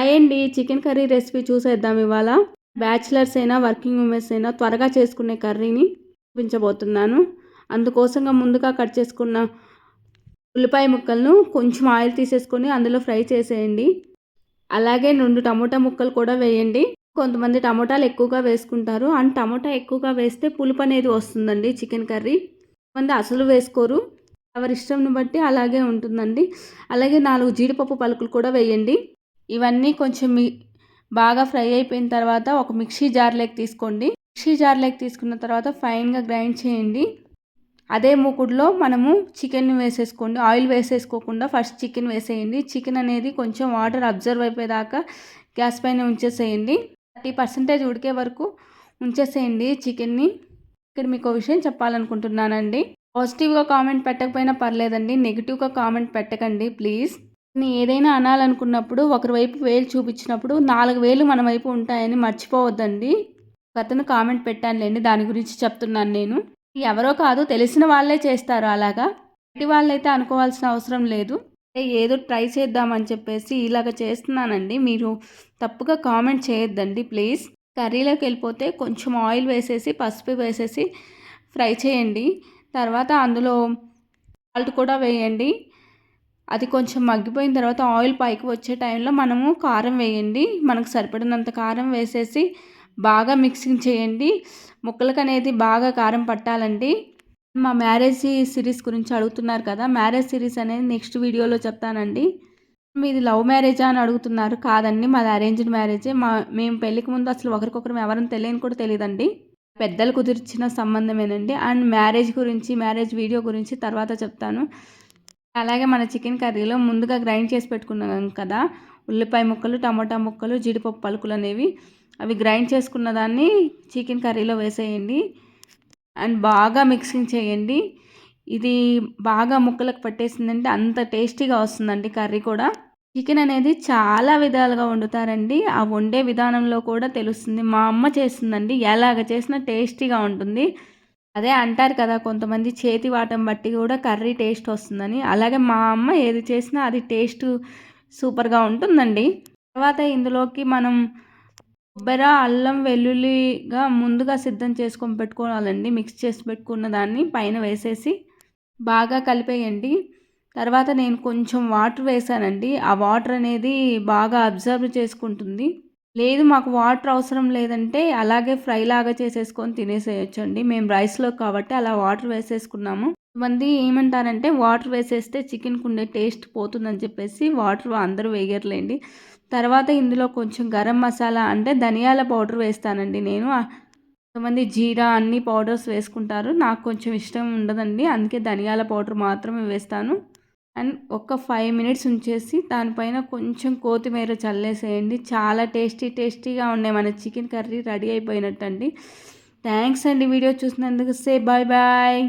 అండి chicken curry recipe చూసేద్దాం ఇవాళ. బ్యాచిలర్స్ అయినా వర్కింగ్ ఉమెన్స్ అయినా త్వరగా చేసుకునే కర్రీని చూపించబోతున్నాను. అందుకోసంగా ముందుగా కట్ చేసుకున్న ఉల్లిపాయ ముక్కలను కొంచెం ఆయిల్ తీసేసుకొని అందులో ఫ్రై చేసేయండి. అలాగే రెండు టమోటా ముక్కలు కూడా వేయండి. కొంతమంది టమోటాలు ఎక్కువగా వేసుకుంటారు. అండ్ టమోటా ఎక్కువగా వేస్తే పులుపు అనేది వస్తుందండి చికెన్ కర్రీ. కొంతమంది అసలు వేసుకోరు. ఎవరి ఇష్టంని బట్టి అలాగే ఉంటుందండి. అలాగే నాలుగు జీడిపప్పు పలుకులు కూడా వేయండి. ఇవన్నీ కొంచెం మీ బాగా ఫ్రై అయిపోయిన తర్వాత ఒక మిక్సీ జార్లోకి తీసుకోండి. మిక్సీ జార్లోకి తీసుకున్న తర్వాత ఫైన్గా గ్రైండ్ చేయండి. అదే మూకుడులో మనము చికెన్ వేసేసుకోండి. ఆయిల్ వేసేసుకోకుండా ఫస్ట్ చికెన్ వేసేయండి. చికెన్ అనేది కొంచెం వాటర్ అబ్జర్వ్ అయిపోయేదాకా గ్యాస్ పైన ఉంచేసేయండి. థర్టీ పర్సెంటేజ్ ఉడికే వరకు ఉంచేసేయండి చికెన్ని ఇక్కడ మీకు విషయం చెప్పాలనుకుంటున్నానండి. పాజిటివ్గా కామెంట్ పెట్టకపోయినా పర్లేదండి. నెగిటివ్గా కామెంట్ పెట్టకండి ప్లీజ్ ఏదైనా అనాలనుకున్నప్పుడు ఒకరి వైపు వేలు చూపించినప్పుడు నాలుగు వేలు మన వైపు ఉంటాయని మర్చిపోవద్దండి. అతను కామెంట్ పెట్టానులేండి దాని గురించి చెప్తున్నాను నేను. ఎవరో కాదు తెలిసిన వాళ్ళే చేస్తారు అలాగా? బయటి వాళ్ళైతే అనుకోవాల్సిన అవసరం లేదు. ఏదో ట్రై చేద్దామని చెప్పేసి ఇలాగ చేస్తున్నానండి. మీరు తప్పుగా కామెంట్ చేయొద్దండి ప్లీజ్. కర్రీలోకి వెళ్ళిపోతే కొంచెం ఆయిల్ వేసేసి పసుపు వేసేసి ఫ్రై చేయండి. తర్వాత అందులో సాల్ట్ కూడా వేయండి. అది కొంచెం మగ్గిపోయిన తర్వాత ఆయిల్ పైకి వచ్చే టైంలో మనము కారం వేయండి. మనకు సరిపడినంత కారం వేసేసి బాగా మిక్సింగ్ చేయండి. ముక్కలకు అనేది బాగా కారం పట్టాలండి. మా మ్యారేజ్ సిరీస్ గురించి అడుగుతున్నారు కదా మ్యారేజ్ సిరీస్ అనేది నెక్స్ట్ వీడియోలో చెప్తానండి. మీది లవ్ మ్యారేజా అని అడుగుతున్నారు? కాదండి మాది అరేంజ్డ్ మ్యారేజే. మా మేము పెళ్ళికి ముందు అసలు ఒకరికొకరు ఎవరైనా తెలియని కూడా తెలియదండి పెద్దలు కుదిర్చిన సంబంధమేనండి. అండ్ మ్యారేజ్ గురించి మ్యారేజ్ వీడియో గురించి తర్వాత చెప్తాను. అలాగే మన చికెన్ కర్రీలో ముందుగా గ్రైండ్ చేసి పెట్టుకున్నాం కదా ఉల్లిపాయ ముక్కలు టమాటా ముక్కలు జీడిపప్పు పలుకులు అనేవి. అవి గ్రైండ్ చేసుకున్న దాన్ని చికెన్ కర్రీలో వేసేయండి. అండ్ బాగా మిక్సింగ్ చేయండి. ఇది బాగా ముక్కలకు పట్టేసిందంటే అంత టేస్టీగా వస్తుందండి కర్రీ కూడా. చికెన్ అనేది చాలా విధాలుగా వండుతారండి. ఆ వండే విధానంలో కూడా తెలుస్తుంది. మా అమ్మ చేస్తుందండి. ఎలాగ చేసినా టేస్టీగా ఉంటుంది. అదే అంటారు కదా కొంతమంది చేతి వాటం బట్టి కూడా కర్రీ టేస్ట్ వస్తుందని. అలాగే మా అమ్మ ఏది చేసినా అది టేస్ట్ సూపర్గా ఉంటుందండి. తర్వాత ఇందులోకి మనం కొబ్బరి అల్లం వెల్లుల్లిగా ముందుగా సిద్ధం చేసుకొని పెట్టుకోవాలండి. మిక్స్ చేసి పెట్టుకున్న దాన్ని పైన వేసేసి బాగా కలిపేయండి. తర్వాత నేను కొంచెం వాటర్ వేసానండి. ఆ వాటర్ అనేది బాగా అబ్జర్వ్ చేసుకుంటుంది. లేదు మాకు వాటర్ అవసరం లేదంటే అలాగే ఫ్రై లాగా చేసేసుకొని తినేసేయచ్చు అండి మేము రైస్లో కాబట్టి అలా వాటర్ వేసేసుకున్నాము. మంది ఏమంటారంటే వాటర్ వేసేస్తే చికెన్కి ఉండే టేస్ట్ పోతుందని చెప్పేసి వాటర్ అందరూ వేయర్లేండి తర్వాత ఇందులో కొంచెం గరం మసాలా అంటే ధనియాల పౌడర్ వేస్తానండి నేను. కొంతమంది జీరా అన్ని పౌడర్స్ వేసుకుంటారు. నాకు కొంచెం ఇష్టం ఉండదండి. అందుకే ధనియాల పౌడర్ మాత్రమే వేస్తాను. అండ్ ఒక ఫైవ్ మినిట్స్ ఉంచేసి దానిపైన కొంచెం కొత్తిమీర చల్లేసేయండి. చాలా టేస్టీ టేస్టీగా ఉన్నాయి. మన చికెన్ కర్రీ రెడీ అయిపోయినట్టు అండి థ్యాంక్స్ అండి వీడియో చూసినందుకు. Say bye bye.